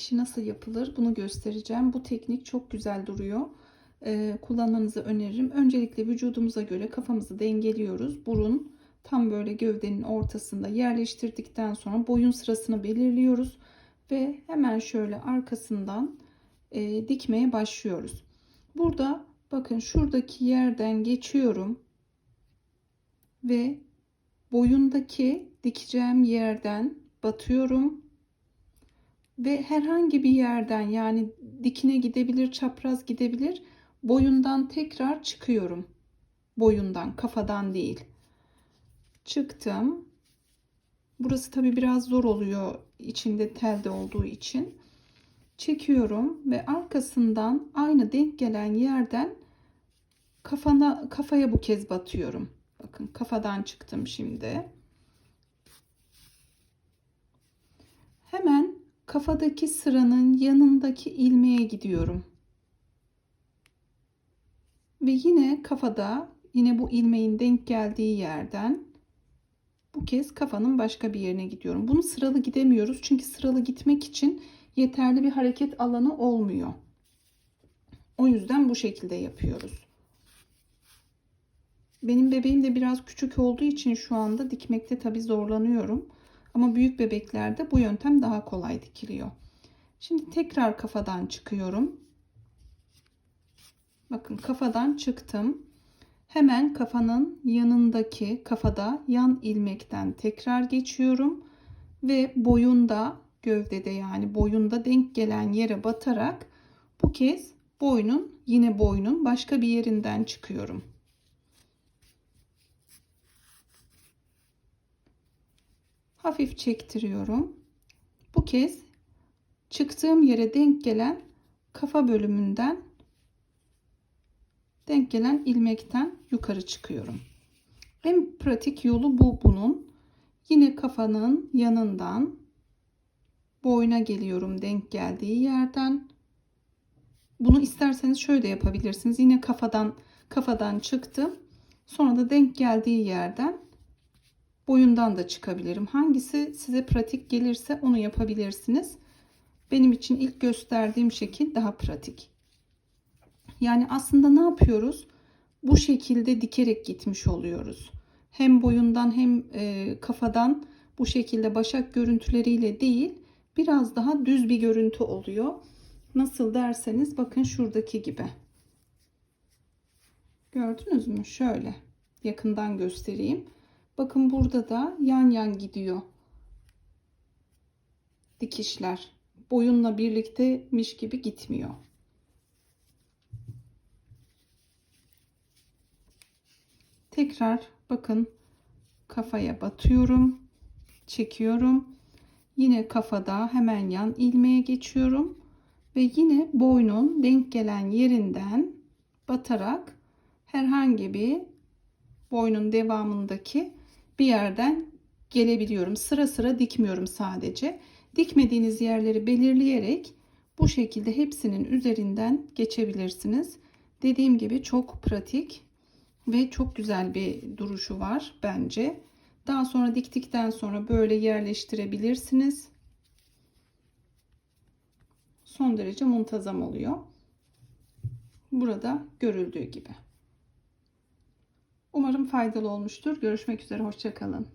dikişi nasıl yapılır bunu göstereceğim. Bu teknik çok güzel duruyor. Ee, kullanmanızı öneririm. Öncelikle vücudumuza göre kafamızı dengeliyoruz. Burun tam böyle gövdenin ortasında yerleştirdikten sonra boyun sırasını belirliyoruz. Ve hemen şöyle arkasından e, dikmeye başlıyoruz. Burada bakın şuradaki yerden geçiyorum. Ve boyundaki dikeceğim yerden batıyorum ve herhangi bir yerden yani dikine gidebilir, çapraz gidebilir. Boyundan tekrar çıkıyorum. Boyundan, kafadan değil. Çıktım. Burası tabi biraz zor oluyor içinde telde olduğu için. Çekiyorum ve arkasından aynı denk gelen yerden kafana kafaya bu kez batıyorum. Bakın kafadan çıktım şimdi. Hemen kafadaki sıranın yanındaki ilmeğe gidiyorum. Ve yine kafada yine bu ilmeğin denk geldiği yerden bu kez kafanın başka bir yerine gidiyorum. Bunu sıralı gidemiyoruz çünkü sıralı gitmek için yeterli bir hareket alanı olmuyor. O yüzden bu şekilde yapıyoruz. Benim bebeğim de biraz küçük olduğu için şu anda dikmekte tabi zorlanıyorum. Ama büyük bebeklerde bu yöntem daha kolay dikiliyor. Şimdi tekrar kafadan çıkıyorum. Bakın kafadan çıktım. Hemen kafanın yanındaki kafada yan ilmekten tekrar geçiyorum ve boyunda gövdede yani boyunda denk gelen yere batarak bu kez boynun yine boynun başka bir yerinden çıkıyorum. Hafif çektiriyorum. Bu kez çıktığım yere denk gelen kafa bölümünden denk gelen ilmekten yukarı çıkıyorum. En pratik yolu bu bunun. Yine kafanın yanından boyuna geliyorum denk geldiği yerden. Bunu isterseniz şöyle yapabilirsiniz. Yine kafadan kafadan çıktım. Sonra da denk geldiği yerden boyundan da çıkabilirim. Hangisi size pratik gelirse onu yapabilirsiniz. Benim için ilk gösterdiğim şekil daha pratik. Yani aslında ne yapıyoruz? Bu şekilde dikerek gitmiş oluyoruz. Hem boyundan hem e, kafadan bu şekilde başak görüntüleriyle değil biraz daha düz bir görüntü oluyor. Nasıl derseniz bakın şuradaki gibi. Gördünüz mü? Şöyle yakından göstereyim. Bakın burada da yan yan gidiyor. Dikişler. Boyunla birliktemiş gibi gitmiyor. Tekrar bakın kafaya batıyorum. Çekiyorum. Yine kafada hemen yan ilmeğe geçiyorum. Ve yine boynun denk gelen yerinden batarak herhangi bir boynun devamındaki bir yerden gelebiliyorum. Sıra sıra dikmiyorum sadece. Dikmediğiniz yerleri belirleyerek bu şekilde hepsinin üzerinden geçebilirsiniz. Dediğim gibi çok pratik ve çok güzel bir duruşu var bence. Daha sonra diktikten sonra böyle yerleştirebilirsiniz. Son derece muntazam oluyor. Burada görüldüğü gibi. Umarım faydalı olmuştur. Görüşmek üzere. Hoşçakalın.